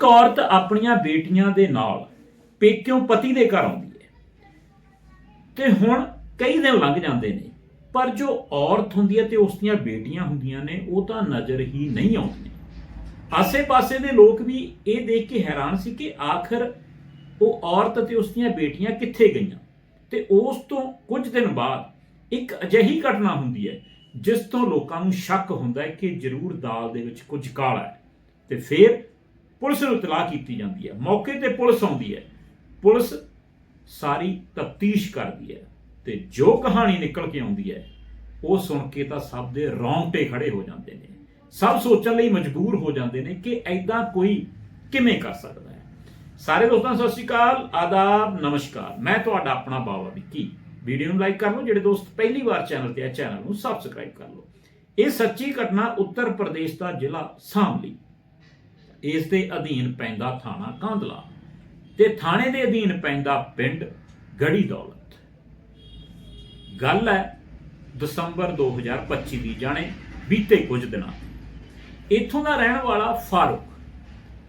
ਇੱਕ ਔਰਤ ਆਪਣੀਆਂ ਬੇਟੀਆਂ ਦੇ ਨਾਲ ਪੇਕਿਓਂ ਪਤੀ ਦੇ ਘਰ ਆਉਂਦੀ ਹੈ। ਤੇ ਹੁਣ ਕਈ ਦਿਨ ਲੰਘ ਜਾਂਦੇ ਨੇ, ਪਰ ਜੋ ਔਰਤ ਹੁੰਦੀ ਹੈ ਤੇ ਉਸ ਦੀਆਂ ਬੇਟੀਆਂ ਹੁੰਦੀਆਂ ਨੇ, ਉਹ ਤਾਂ ਨਜ਼ਰ ਹੀ ਨਹੀਂ ਆਉਂਦੀਆਂ। ਆਸੇ-ਪਾਸੇ ਦੇ ਲੋਕ ਵੀ ਇਹ ਦੇਖ ਕੇ ਹੈਰਾਨ ਸੀ ਕਿ ਆਖਰ ਉਹ ਔਰਤ ਤੇ ਉਸ ਦੀਆਂ ਬੇਟੀਆਂ ਕਿੱਥੇ ਗਈਆਂ। ਤੇ ਉਸ ਤੋਂ ਕੁਝ ਦਿਨ ਬਾਅਦ ਇੱਕ ਅਜਿਹੀ ਘਟਨਾ ਹੁੰਦੀ ਹੈ, ਜਿਸ ਤੋਂ ਲੋਕਾਂ ਨੂੰ ਸ਼ੱਕ ਹੁੰਦਾ ਹੈ ਕਿ ਜ਼ਰੂਰ ਦਾਲ ਦੇ ਵਿੱਚ ਕੁਝ ਕਾਲਾ ਹੈ। ਤੇ ਫਿਰ ਪੁਲਿਸ ਨੂੰ ਇਤਲਾਹ ਕੀਤੀ ਜਾਂਦੀ ਹੈ। ਮੌਕੇ ਤੇ ਪੁਲਿਸ ਆਉਂਦੀ ਹੈ। ਪੁਲਿਸ ਸਾਰੀ ਤਫਤੀਸ਼ ਕਰਦੀ ਹੈ ਤੇ ਜੋ ਕਹਾਣੀ ਨਿਕਲ ਕੇ ਆਉਂਦੀ ਹੈ, ਉਹ ਸੁਣ ਕੇ ਤਾਂ ਸਭ ਦੇ ਰੌਂਗਟੇ ਖੜੇ ਹੋ ਜਾਂਦੇ ਨੇ। ਸਭ ਸੋਚਣ ਲਈ ਮਜਬੂਰ ਹੋ ਜਾਂਦੇ ਨੇ ਕਿ ਐਦਾਂ ਕੋਈ ਕਿਵੇਂ ਕਰ ਸਕਦਾ ਹੈ। ਸਾਰੇ ਦੋਸਤਾਂ, ਸਤਿ ਸ਼੍ਰੀ ਅਕਾਲ, ਆਦਾਬ, ਨਮਸਕਾਰ। ਮੈਂ ਤੁਹਾਡਾ ਆਪਣਾ ਬਾਵਾ ਵਿੱਕੀ। ਵੀਡੀਓ ਨੂੰ ਲਾਈਕ ਕਰ ਲਓ, ਜਿਹੜੇ ਦੋਸਤ ਪਹਿਲੀ ਵਾਰ ਚੈਨਲ ਤੇ ਆ, ਚੈਨਲ ਨੂੰ ਸਬਸਕ੍ਰਾਈਬ ਕਰ ਲਓ। ਇਹ ਸੱਚੀ ਘਟਨਾ ਉੱਤਰ ਪ੍ਰਦੇਸ਼ ਦਾ ਜ਼ਿਲ੍ਹਾ ਸਾਮਲੀ ਇਸ ਦੇ ਅਧੀਨ ਪੈਂਦਾ ਥਾਣਾ ਕਾਂਦਲਾ ਤੇ ਥਾਣੇ ਦੇ ਅਧੀਨ ਪੈਂਦਾ ਪਿੰਡ ਗੜੀ ਦੌਲਤ। ਗੱਲ ਹੈ ਦਸੰਬਰ 2025 ਦੀ, ਜਾਣੇ ਬੀਤੇ ਕੁਝ ਦਿਨਾਂ ਇੱਥੋਂ ਦਾ ਰਹਿਣ ਵਾਲਾ ਫਾਰੂਕ,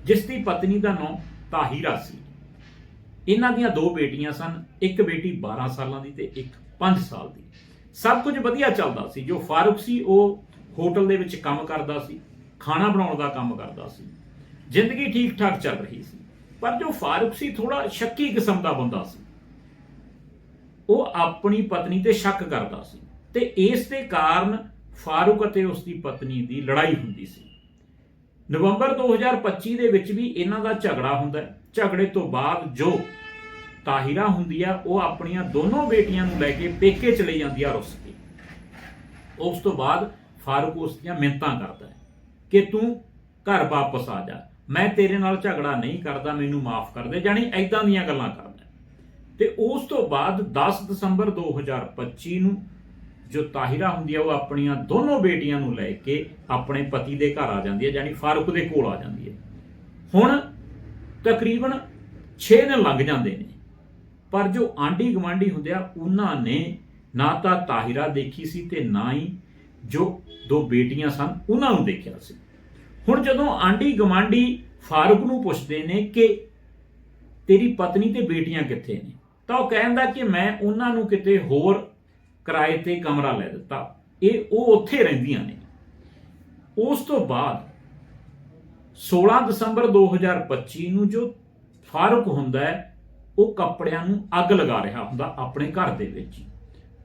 ਜਿਸ ਦੀ ਪਤਨੀ ਦਾ ਨਾਮ ਤਾਹਿਰਾ ਸੀ। ਇਹਨਾਂ ਦੀਆਂ ਦੋ ਬੇਟੀਆਂ ਸਨ, ਇੱਕ ਬੇਟੀ 12 ਸਾਲਾਂ ਦੀ ਤੇ ਇੱਕ 5 ਸਾਲ ਦੀ। ਸਭ ਕੁਝ ਵਧੀਆ ਚੱਲਦਾ ਸੀ। ਜੋ ਫਾਰੂਕ ਸੀ, ਉਹ ਹੋਟਲ ਦੇ ਵਿੱਚ ਕੰਮ ਕਰਦਾ ਸੀ, ਖਾਣਾ ਬਣਾਉਣ ਦਾ ਕੰਮ ਕਰਦਾ ਸੀ। ਜ਼ਿੰਦਗੀ ਠੀਕ ਠਾਕ ਚੱਲ ਰਹੀ ਸੀ। ਪਰ ਜੋ ਫਾਰੂਕ ਸੀ ਥੋੜਾ ਸ਼ੱਕੀ ਕਿਸਮ ਦਾ ਬੰਦਾ ਸੀ। ਉਹ ਆਪਣੀ ਪਤਨੀ ਤੇ ਸ਼ੱਕ ਕਰਦਾ ਸੀ ਤੇ ਇਸ ਦੇ ਕਾਰਨ ਫਾਰੂਕ ਅਤੇ ਉਸ ਦੀ ਪਤਨੀ ਦੀ ਲੜਾਈ ਹੁੰਦੀ ਸੀ। ਨਵੰਬਰ 2025 ਦੇ ਵਿੱਚ ਵੀ ਇਹਨਾਂ ਦਾ ਝਗੜਾ ਹੁੰਦਾ ਝਗੜੇ ਤੋਂ ਬਾਅਦ ਜੋ ਤਾਹਿਰਾ ਹੁੰਦੀ ਆ ਉਹ ਆਪਣੀਆਂ ਦੋਨੋਂ ਬੇਟੀਆਂ ਨੂੰ ਲੈ ਕੇ ਪੇਕੇ ਚਲੀ ਜਾਂਦੀ ਆ ਰੁੱਸ ਕੇ। ਉਸ ਤੋਂ ਬਾਅਦ ਫਾਰੂਕ ਉਸ ਦੀਆਂ ਮਿੰਤਾਂ ਕਰਦਾ ਹੈ ਕਿ ਤੂੰ ਘਰ ਵਾਪਸ ਆ ਜਾ। ਮੈਂ ਤੇਰੇ ਨਾਲ ਝਗੜਾ ਨਹੀਂ ਕਰਦਾ, ਮੈਨੂੰ ਮਾਫ ਕਰ ਦੇ। ਜਾਨੀ ਐਦਾਂ ਦੀਆਂ ਗੱਲਾਂ ਕਰਦਾ। ਹੈ। ਤੇ ਉਸ ਤੋਂ ਬਾਅਦ 10 ਦਸੰਬਰ 2025 ਨੂੰ ਜੋ ਤਾਹਿਰਾ ਹੁੰਦੀ ਹੈ ਉਹ ਆਪਣੀਆਂ ਦੋਨੋਂ ਬੇਟੀਆਂ ਨੂੰ ਲੈ ਕੇ ਆਪਣੇ ਪਤੀ ਦੇ ਘਰ ਆ ਜਾਂਦੀ ਹੈ ਯਾਨੀ ਫਾਰੂਕ ਦੇ ਕੋਲ ਆ ਜਾਂਦੀ ਹੈ ਹੁਣ ਤਕਰੀਬਨ 6 ਦਿਨ ਲੰਘ ਜਾਂਦੇ ਨੇ। ਪਰ ਜੋ ਆਂਢੀ ਗਵਾਂਢੀ ਹੁੰਦੇ ਆ, ਉਹਨਾਂ ਨੇ ਨਾ ਤਾਂ ਤਾਹਿਰਾ ਦੇਖੀ ਸੀ ਤੇ ਨਾ ਹੀ ਜੋ ਦੋ ਬੇਟੀਆਂ ਸਨ, ਉਹਨਾਂ ਨੂੰ ਦੇਖਿਆ ਸੀ। ਹੁਣ ਜਦੋਂ ਆਂਢੀ ਗਵਾਂਢੀ ਫਾਰੂਕ ਨੂੰ ਪੁੱਛਦੇ ਨੇ ਕਿ ਤੇਰੀ ਪਤਨੀ ਤੇ ਬੇਟੀਆਂ ਕਿੱਥੇ ਨੇ, ਤਾਂ ਉਹ ਕਹਿੰਦਾ ਕਿ ਮੈਂ ਉਹਨਾਂ ਨੂੰ ਕਿਤੇ ਹੋਰ ਕਿਰਾਏ ਤੇ ਕਮਰਾ ਲੈ ਦਿੱਤਾ। ਇਹ ਉਹ ਉੱਥੇ ਰਹਿੰਦੀਆਂ ਨੇ। ਉਸ ਤੋਂ ਬਾਅਦ 16 ਦਸੰਬਰ 2025 ਨੂੰ ਜੋ ਫਾਰੂਕ ਹੁੰਦਾ ਹੈ, ਉਹ ਕੱਪੜਿਆਂ ਨੂੰ ਅੱਗ ਲਗਾ ਰਿਹਾ ਹੁੰਦਾ ਆਪਣੇ ਘਰ ਦੇ ਵਿੱਚ ਹੀ।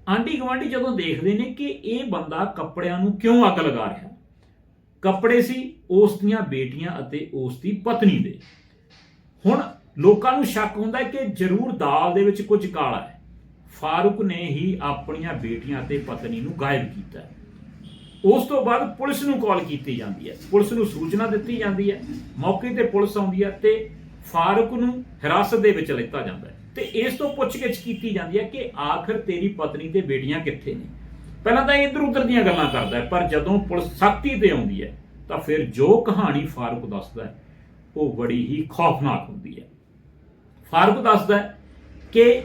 ਆਂਢੀ ਗੁਆਂਢੀ ਜਦੋਂ ਦੇਖਦੇ ਨੇ ਕਿ ਇਹ ਬੰਦਾ ਕੱਪੜਿਆਂ ਨੂੰ ਕਿਉਂ ਅੱਗ ਲਗਾ ਰਿਹਾ? ਕੱਪੜੇ ਸੀ, ਉਸ ਦੀਆਂ ਬੇਟੀਆਂ ਅਤੇ ਉਸ ਦੀ ਪਤਨੀ ਦੇ। ਹੁਣ ਲੋਕਾਂ ਨੂੰ ਸ਼ੱਕ ਹੁੰਦਾ ਹੈ ਕਿ ਜ਼ਰੂਰ ਦਾਲ ਦੇ ਵਿੱਚ ਕੁਝ ਕਾਲਾ ਹੈ। ਫਾਰੂਕ ਨੇ ਹੀ ਆਪਣੀਆਂ ਬੇਟੀਆਂ ਤੇ ਪਤਨੀ ਨੂੰ ਗਾਇਬ ਕੀਤਾ ਉਸ ਤੋਂ ਬਾਅਦ ਪੁਲਿਸ ਨੂੰ ਕਾਲ ਕੀਤੀ ਜਾਂਦੀ ਹੈ। ਪੁਲਿਸ ਨੂੰ ਸੂਚਨਾ ਦਿੱਤੀ ਜਾਂਦੀ ਹੈ। ਮੌਕੇ ਤੇ ਪੁਲਿਸ ਆਉਂਦੀ ਹੈ ਤੇ ਫਾਰੂਕ ਨੂੰ ਹਿਰਾਸਤ ਦੇ ਵਿੱਚ ਲਿੱਤਾ ਜਾਂਦਾ ਹੈ। ਤੇ ਇਸ ਤੋਂ ਪੁੱਛਗਿੱਛ ਕੀਤੀ ਜਾਂਦੀ ਹੈ ਕਿ ਆਖਰ ਤੇਰੀ ਪਤਨੀ ਤੇ ਬੇਟੀਆਂ ਕਿੱਥੇ ਨੇ? ਪਹਿਲਾਂ ਤਾਂ ਇੱਧਰ ਉੱਧਰ ਦੀਆਂ ਗੱਲਾਂ ਕਰਦਾ ਹੈ, ਪਰ ਜਦੋਂ ਪੁਲਿਸ ਸਖਤੀ ਤੇ ਆਉਂਦੀ ਹੈ, ਤਾਂ ਫਿਰ ਜੋ ਕਹਾਣੀ ਫਾਰੂਕ ਦੱਸਦਾ ਹੈ, ਉਹ ਬੜੀ ਹੀ ਖੌਫਨਾਕ ਹੁੰਦੀ ਹੈ। ਫਾਰੂਕ ਦੱਸਦਾ ਹੈ ਕਿ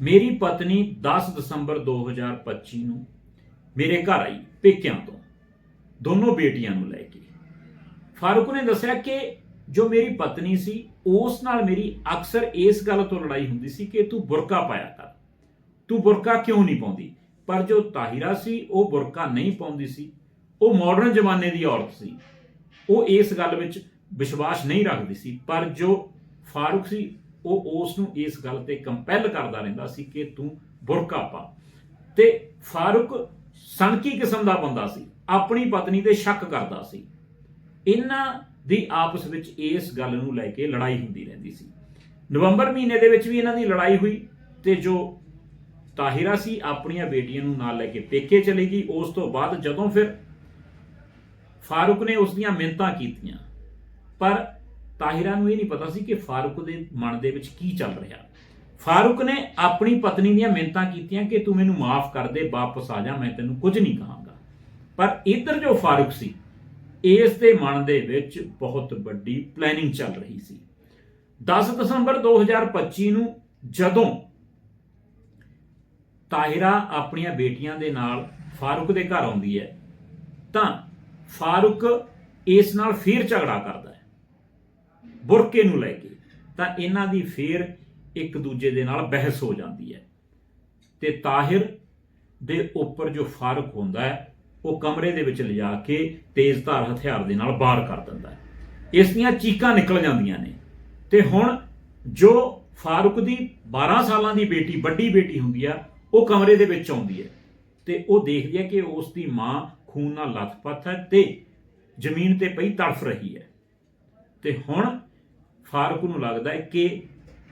ਮੇਰੀ ਪਤਨੀ 10 ਦਸੰਬਰ 2025 ਨੂੰ ਮੇਰੇ ਘਰ ਆਈ, ਪੇਕਿਆਂ ਤੋਂ, ਦੋਨੋਂ ਬੇਟੀਆਂ ਨੂੰ ਲੈ ਕੇ। ਫਾਰੂਕ ਨੇ ਦੱਸਿਆ ਕਿ ਜੋ ਮੇਰੀ ਪਤਨੀ ਸੀ, ਉਸ ਨਾਲ ਮੇਰੀ ਅਕਸਰ ਇਸ ਗੱਲ ਤੋਂ ਲੜਾਈ ਹੁੰਦੀ ਸੀ ਕਿ ਤੂੰ ਬੁਰਕਾ ਪਾਇਆ ਕਰ, ਤੂੰ ਬੁਰਕਾ ਕਿਉਂ ਨਹੀਂ ਪਾਉਂਦੀ? ਪਰ ਜੋ ਤਾਹਿਰਾ ਸੀ, ਉਹ ਬੁਰਕਾ ਨਹੀਂ ਪਾਉਂਦੀ ਸੀ। ਉਹ ਮਾਡਰਨ ਜ਼ਮਾਨੇ ਦੀ ਔਰਤ ਸੀ। ਉਹ ਇਸ ਗੱਲ ਵਿੱਚ ਵਿਸ਼ਵਾਸ ਨਹੀਂ ਰੱਖਦੀ ਸੀ, ਪਰ ਜੋ ਫਾਰੂਕ ਸੀ, ਉਹ ਉਸ ਨੂੰ ਇਸ ਗੱਲ ਤੇ ਕੰਪੈਲ ਕਰਦਾ ਰਹਿੰਦਾ ਸੀ ਕਿ ਤੂੰ ਬੁਰਕਾ ਪਾ। ਤੇ ਫਾਰੂਕ ਸਣਕੀ ਕਿਸਮ ਦਾ ਬੰਦਾ ਸੀ। ਆਪਣੀ ਪਤਨੀ ਤੇ ਸ਼ੱਕ ਕਰਦਾ ਸੀ। ਇਹਨਾਂ ਦੀ ਆਪਸ ਵਿੱਚ ਇਸ ਗੱਲ ਨੂੰ ਲੈ ਕੇ ਲੜਾਈ ਹੁੰਦੀ ਰਹਿੰਦੀ ਸੀ। ਨਵੰਬਰ ਮਹੀਨੇ ਦੇ ਵਿੱਚ ਵੀ ਇਹਨਾਂ ਦੀ ਲੜਾਈ ਹੋਈ ਤੇ ਜੋ ਤਾਹਿਰਾ ਸੀ ਆਪਣੀਆਂ ਬੇਟੀਆਂ ਨੂੰ ਨਾਲ ਲੈ ਕੇ ਪੇਕੇ ਚਲੀ ਗਈ। ਉਸ ਤੋਂ ਬਾਅਦ ਜਦੋਂ ਫਿਰ ਫਾਰੂਕ ਨੇ ਉਸ ਦੀਆਂ ਮਿਹਨਤਾਂ ਕੀਤੀਆਂ, ਪਰ ਤਾਹਿਰਾ ਨੂੰ ਇਹ ਨਹੀਂ ਪਤਾ ਸੀ ਕਿ ਫਾਰੂਕ ਦੇ ਮਨ ਦੇ ਵਿੱਚ ਕੀ ਚੱਲ ਰਿਹਾ। ਫਾਰੂਕ ਨੇ ਆਪਣੀ ਪਤਨੀ ਦੀਆਂ ਮਿਹਨਤਾਂ ਕੀਤੀਆਂ ਕਿ ਤੂੰ ਮੈਨੂੰ ਮਾਫ ਕਰ ਦੇ, ਵਾਪਸ ਆ ਜਾ, ਮੈਂ ਤੈਨੂੰ ਕੁਝ ਨਹੀਂ ਕਹਾਂਗਾ। ਪਰ ਇੱਧਰ ਜੋ ਫਾਰੂਕ ਸੀ, ਇਸ ਦੇ ਮਨ ਦੇ ਵਿੱਚ ਬਹੁਤ ਵੱਡੀ ਪਲੈਨਿੰਗ ਚੱਲ ਰਹੀ ਸੀ। 10 ਦਸੰਬਰ 2025 ਨੂੰ ਜਦੋਂ ਤਾਹਿਰਾ ਆਪਣੀਆਂ ਬੇਟੀਆਂ ਦੇ ਨਾਲ ਫਾਰੂਕ ਦੇ ਘਰ ਆਉਂਦੀ ਹੈ, ਤਾਂ ਫਾਰੂਕ ਇਸ ਨਾਲ ਫਿਰ ਝਗੜਾ ਕਰਦਾ ਹੈ। ਬੁਰਕੇ ਨੂੰ ਲੈ ਕੇ, ਤਾਂ ਇਹਨਾਂ ਦੀ ਫੇਰ ਇੱਕ ਦੂਜੇ ਦੇ ਨਾਲ ਬਹਿਸ ਹੋ ਜਾਂਦੀ ਹੈ। ਤੇ ਤਾਹਿਰ ਦੇ ਉੱਪਰ ਜੋ ਫਾਰੂਕ ਹੁੰਦਾ ਹੈ, ਉਹ ਕਮਰੇ ਦੇ ਵਿੱਚ ਲਿਜਾ ਕੇ ਤੇਜ਼ਧਾਰ ਹਥਿਆਰ ਦੇ ਨਾਲ ਬਾਹਰ ਕਰ ਦਿੰਦਾ ਹੈ। ਇਸ ਦੀਆਂ ਚੀਕਾਂ ਨਿਕਲ ਜਾਂਦੀਆਂ ਨੇ। ਤੇ ਹੁਣ ਜੋ ਫਾਰੂਕ ਦੀ 12 ਸਾਲਾਂ ਦੀ ਬੇਟੀ, ਵੱਡੀ ਬੇਟੀ ਹੁੰਦੀ ਆ ਉਹ ਕਮਰੇ ਦੇ ਵਿੱਚ ਆਉਂਦੀ ਹੈ ਤੇ ਉਹ ਦੇਖਦੀ ਹੈ ਕਿ ਉਸ ਦੀ ਮਾਂ ਖੂਨ ਨਾਲ ਲੱਥਪੱਥ ਹੈ ਤੇ ਜ਼ਮੀਨ ਤੇ ਪਈ ਤੜਫ ਰਹੀ ਹੈ। ਤੇ ਹੁਣ ਫਾਰੂਕ ਨੂੰ ਲੱਗਦਾ ਹੈ ਕਿ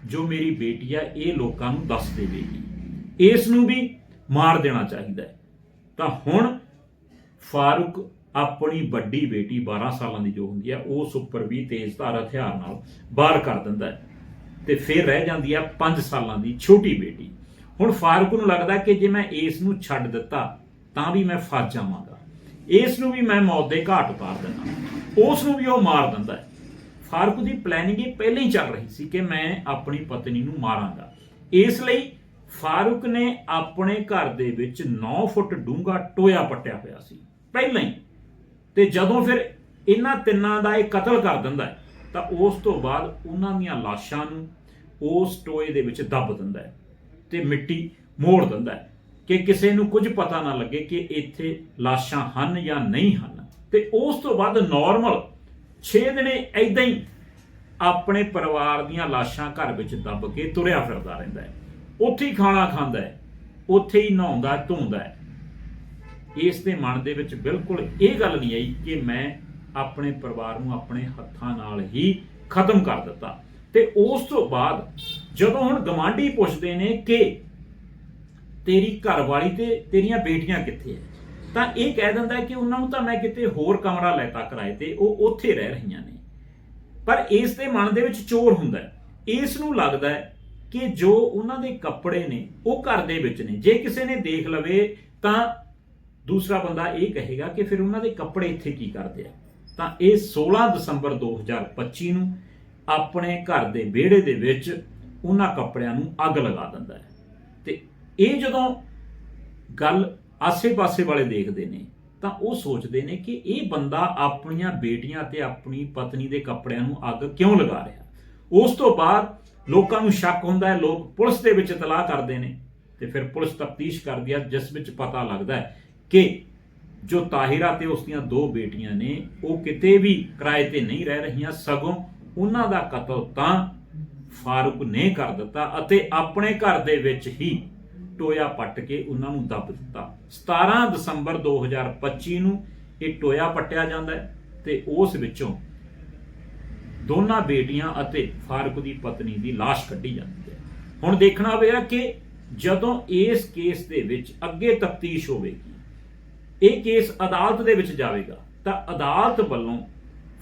ਜੋ ਮੇਰੀ ਬੇਟੀ ਆ, ਇਹ ਲੋਕਾਂ ਨੂੰ ਦੱਸ ਦੇਵੇਗੀ। ਇਸ ਨੂੰ ਵੀ ਮਾਰ ਦੇਣਾ ਚਾਹੀਦਾ ਹੈ। ਤਾਂ ਹੁਣ ਫਾਰੂਕ ਆਪਣੀ ਵੱਡੀ ਬੇਟੀ 12 ਸਾਲਾਂ ਦੀ ਜੋ ਹੁੰਦੀ ਹੈ ਉਸ ਉੱਪਰ ਵੀ ਤੇਜ਼ਧਾਰ ਹਥਿਆਰ ਨਾਲ ਬਾਹਰ ਕਰ ਦਿੰਦਾ ਹੈ। ਤੇ ਫਿਰ ਰਹਿ ਜਾਂਦੀ ਹੈ 5 ਸਾਲਾਂ ਦੀ ਛੋਟੀ ਬੇਟੀ। ਹੁਣ ਫਾਰੂਕ ਨੂੰ ਲੱਗਦਾ ਕਿ ਜੇ ਮੈਂ ਇਸ ਨੂੰ ਛੱਡ ਦਿੱਤਾ, ਤਾਂ ਵੀ ਮੈਂ ਫਸ ਜਾਵਾਂਗਾ। ਇਸ ਨੂੰ ਵੀ ਮੈਂ ਮੌਤ ਦੇ ਘਾਟ ਉਤਾਰ ਦਿੰਦਾ। ਉਸ ਨੂੰ ਵੀ ਉਹ ਮਾਰ ਦਿੰਦਾ ਹੈ। ਫਾਰੂਕ ਦੀ ਪਲੈਨਿੰਗ ਇਹ ਪਹਿਲਾਂ ਹੀ ਚੱਲ ਰਹੀ ਸੀ ਕਿ ਮੈਂ ਆਪਣੀ ਪਤਨੀ ਨੂੰ ਮਾਰਾਂਗਾ। ਇਸ ਲਈ ਫਾਰੂਕ ਨੇ ਆਪਣੇ ਘਰ ਦੇ ਵਿੱਚ 9 ਫੁੱਟ ਡੂੰਘਾ ਟੋਇਆ ਪੱਟਿਆ ਹੋਇਆ ਸੀ, ਪਹਿਲਾਂ ਹੀ। ਤੇ ਜਦੋਂ ਫਿਰ ਇਹਨਾਂ ਤਿੰਨਾਂ ਦਾ ਇਹ ਕਤਲ ਕਰ ਦਿੰਦਾ ਹੈ, ਤਾਂ ਉਸ ਤੋਂ ਬਾਅਦ ਉਹਨਾਂ ਦੀਆਂ ਲਾਸ਼ਾਂ ਨੂੰ ਉਸ ਟੋਏ ਦੇ ਵਿੱਚ ਦੱਬ ਦਿੰਦਾ ਹੈ। ਤੇ ਮਿੱਟੀ ਮੋੜ ਦਿੰਦਾ ਹੈ ਕਿ ਕਿਸੇ ਨੂੰ ਕੁਝ ਪਤਾ ਨਾ ਲੱਗੇ ਕਿ ਇੱਥੇ ਲਾਸ਼ਾਂ ਹਨ ਜਾਂ ਨਹੀਂ ਹਨ। ਤੇ ਉਸ ਤੋਂ ਬਾਅਦ ਨਾਰਮਲ 6 ਦਿਨੇ ਐਦਾਂ ਹੀ ਆਪਣੇ ਪਰਿਵਾਰ ਦੀਆਂ ਲਾਸ਼ਾਂ ਘਰ ਵਿੱਚ ਦੱਬ ਕੇ ਤੁਰਿਆ ਫਿਰਦਾ ਰਹਿੰਦਾ ਹੈ। ਉੱਥੇ ਹੀ ਖਾਣਾ ਖਾਂਦਾ ਹੈ, ਉੱਥੇ ਹੀ ਨਹਾਉਂਦਾ, ਧੋਂਦਾ ਹੈ। ਇਸ ਦੇ ਮਨ ਦੇ ਵਿੱਚ ਬਿਲਕੁਲ ਇਹ ਗੱਲ ਨਹੀਂ ਆਈ ਕਿ ਮੈਂ ਆਪਣੇ ਪਰਿਵਾਰ ਨੂੰ ਆਪਣੇ ਹੱਥਾਂ ਨਾਲ ਹੀ ਖਤਮ ਕਰ ਦਿੱਤਾ। ਤੇ ਉਸ ਤੋਂ ਬਾਅਦ ਜਦੋਂ ਹੁਣ ਗਵਾਂਢੀ ਪੁੱਛਦੇ ਨੇ ਕਿ ਤੇਰੀ ਘਰਵਾਲੀ ਤੇ ਤੇਰੀਆਂ ਬੇਟੀਆਂ ਕਿੱਥੇ ਐ? ਤਾਂ ਇਹ ਕਹਿ ਦਿੰਦਾ ਕਿ ਉਹਨਾਂ ਨੂੰ ਤਾਂ ਮੈਂ ਕਿਤੇ ਹੋਰ ਕਮਰਾ ਲੈਤਾ ਕਿਰਾਏ ਤੇ, ਉਹ ਉੱਥੇ ਰਹਿ ਰਹੀਆਂ ਨੇ। ਪਰ ਇਸ ਦੇ ਮਨ ਦੇ ਵਿੱਚ ਚੋਰ ਹੁੰਦਾ ਇਸ ਨੂੰ ਲੱਗਦਾ ਕਿ ਜੋ ਉਹਨਾਂ ਦੇ ਕੱਪੜੇ ਨੇ, ਉਹ ਘਰ ਦੇ ਵਿੱਚ ਨੇ। ਜੇ ਕਿਸੇ ਨੇ ਦੇਖ ਲਵੇ ਤਾਂ ਦੂਸਰਾ ਬੰਦਾ ਇਹ ਕਹੇਗਾ ਕਿ ਫਿਰ ਉਹਨਾਂ ਦੇ ਕੱਪੜੇ ਇੱਥੇ ਕੀ ਕਰਦੇ ਆ? ਤਾਂ ਇਹ 16 ਦਸੰਬਰ 2025 ਨੂੰ ਆਪਣੇ ਘਰ ਦੇ ਵਿਹੜੇ ਦੇ ਵਿੱਚ ਉਹਨਾਂ ਕੱਪੜਿਆਂ ਨੂੰ ਅੱਗ ਲਗਾ ਦਿੰਦਾ ਹੈ। ਤੇ ਇਹ ਜਦੋਂ ਗੱਲ ਆਸੇ-ਪਾਸੇ ਵਾਲੇ ਦੇਖਦੇ ਨੇ, ਤਾਂ ਉਹ ਸੋਚਦੇ ਨੇ ਕਿ ਇਹ ਬੰਦਾ ਆਪਣੀਆਂ ਬੇਟੀਆਂ ਤੇ ਆਪਣੀ ਪਤਨੀ ਦੇ ਕੱਪੜਿਆਂ ਨੂੰ ਅੱਗ ਕਿਉਂ ਲਗਾ ਰਿਹਾ? ਉਸ ਤੋਂ ਬਾਅਦ ਲੋਕਾਂ ਨੂੰ ਸ਼ੱਕ ਹੁੰਦਾ ਹੈ, ਲੋਕ ਪੁਲਿਸ ਦੇ ਵਿੱਚ ਇਤਲਾਹ ਕਰਦੇ ਨੇ ਤੇ ਫਿਰ ਪੁਲਿਸ ਤਫਤੀਸ਼ ਕਰਦੀ ਹੈ, ਜਿਸ ਵਿੱਚ ਪਤਾ ਲੱਗਦਾ ਹੈ ਕਿ ਜੋ ਤਾਹਿਰਾ ਤੇ ਉਸ ਦੀਆਂ ਦੋ ਬੇਟੀਆਂ ਨੇ, ਉਹ ਕਿਤੇ ਵੀ ਕਿਰਾਏ ਤੇ ਨਹੀਂ ਰਹਿ ਰਹੀਆਂ, ਸਗੋਂ ਉਹਨਾਂ ਦਾ ਕਤਲ ਤਾਂ ਫਾਰੂਕ ਨੇ ਕਰ ਦਿੱਤਾ ਅਤੇ ਆਪਣੇ ਘਰ ਦੇ ਵਿੱਚ ਹੀ ਟੋਇਆ ਪੱਟ ਕੇ ਉਹਨਾਂ ਨੂੰ ਦੱਬ ਦਿੱਤਾ। 17 ਦਸੰਬਰ 2025 ਨੂੰ ਇਹ ਟੋਇਆ ਪੱਟਿਆ ਜਾਂਦਾ ਹੈ ਤੇ ਉਸ ਵਿੱਚੋਂ ਦੋਨਾਂ ਬੇਟੀਆਂ ਅਤੇ ਫਾਰੂਕ ਦੀ ਪਤਨੀ ਦੀ ਲਾਸ਼ ਕੱਢੀ ਜਾਂਦੀ ਹੈ। ਹੁਣ ਦੇਖਣਾ ਹੋਵੇਗਾ ਕਿ ਜਦੋਂ ਇਸ ਕੇਸ ਦੇ ਵਿੱਚ ਅੱਗੇ ਤਫਤੀਸ਼ ਹੋਵੇਗੀ, ਇਹ ਕੇਸ ਅਦਾਲਤ ਦੇ ਵਿੱਚ ਜਾਵੇਗਾ, ਤਾਂ ਅਦਾਲਤ ਵੱਲੋਂ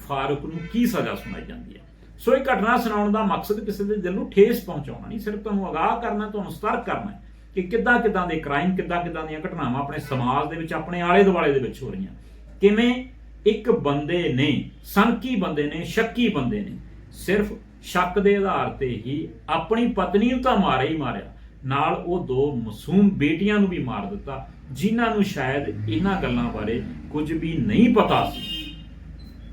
ਫਾਰੂਕ ਨੂੰ ਕੀ ਸਜ਼ਾ ਸੁਣਾਈ ਜਾਂਦੀ ਹੈ? ਸੋ ਇਹ ਘਟਨਾ ਸੁਣਾਉਣ ਦਾ ਮਕਸਦ ਕਿਸੇ ਦੇ ਦਿਲ ਨੂੰ ਠੇਸ ਪਹੁੰਚਾਉਣਾ ਨਹੀਂ, ਸਿਰਫ ਤੁਹਾਨੂੰ ਅਗਾਹ ਕਰਨਾ, ਤੁਹਾਨੂੰ ਸਤਰਕ ਕਰਨਾ ਕਿ ਕਿੱਦਾਂ ਕਿੱਦਾਂ ਦੇ ਕ੍ਰਾਈਮ ਕਿੱਦਾਂ ਕਿੱਦਾਂ ਦੀਆਂ ਘਟਨਾਵਾਂ ਆਪਣੇ ਸਮਾਜ ਦੇ ਵਿੱਚ, ਆਪਣੇ ਆਲੇ ਦੁਆਲੇ ਦੇ ਵਿੱਚ ਹੋ ਰਹੀਆਂ। ਕਿਵੇਂ ਇੱਕ ਬੰਦੇ ਨੇ ਸੰਕੀ ਬੰਦੇ ਨੇ, ਸ਼ੱਕੀ ਬੰਦੇ ਨੇ ਸਿਰਫ ਸ਼ੱਕ ਦੇ ਆਧਾਰ ਤੇ ਹੀ ਆਪਣੀ ਪਤਨੀ ਨੂੰ ਤਾਂ ਮਾਰਿਆ ਹੀ ਮਾਰਿਆ, ਨਾਲ ਉਹ ਦੋ ਮਾਸੂਮ ਬੇਟੀਆਂ ਨੂੰ ਵੀ ਮਾਰ ਦਿੱਤਾ, ਜਿਨ੍ਹਾਂ ਨੂੰ ਸ਼ਾਇਦ ਇਹਨਾਂ ਗੱਲਾਂ ਬਾਰੇ ਕੁਝ ਵੀ ਨਹੀਂ ਪਤਾ ਸੀ।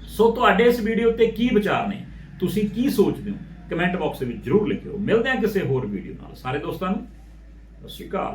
ਸੋ ਤੁਹਾਡੇ ਇਸ ਵੀਡੀਓ ਤੇ ਕੀ ਵਿਚਾਰ ਨੇ? ਤੁਸੀਂ ਕੀ ਸੋਚਦੇ ਹੋ? ਕਮੈਂਟ ਬਾਕਸ ਵਿੱਚ ਜਰੂਰ ਲਿਖਿਓ। ਮਿਲਦੇ ਹਾਂ ਕਿਸੇ ਹੋਰ ਵੀਡੀਓ ਨਾਲ। ਸਾਰੇ ਦੋਸਤਾਂ ਨੂੰ, ਸਤਿ ਸ਼੍ਰੀ ਅਕਾਲ।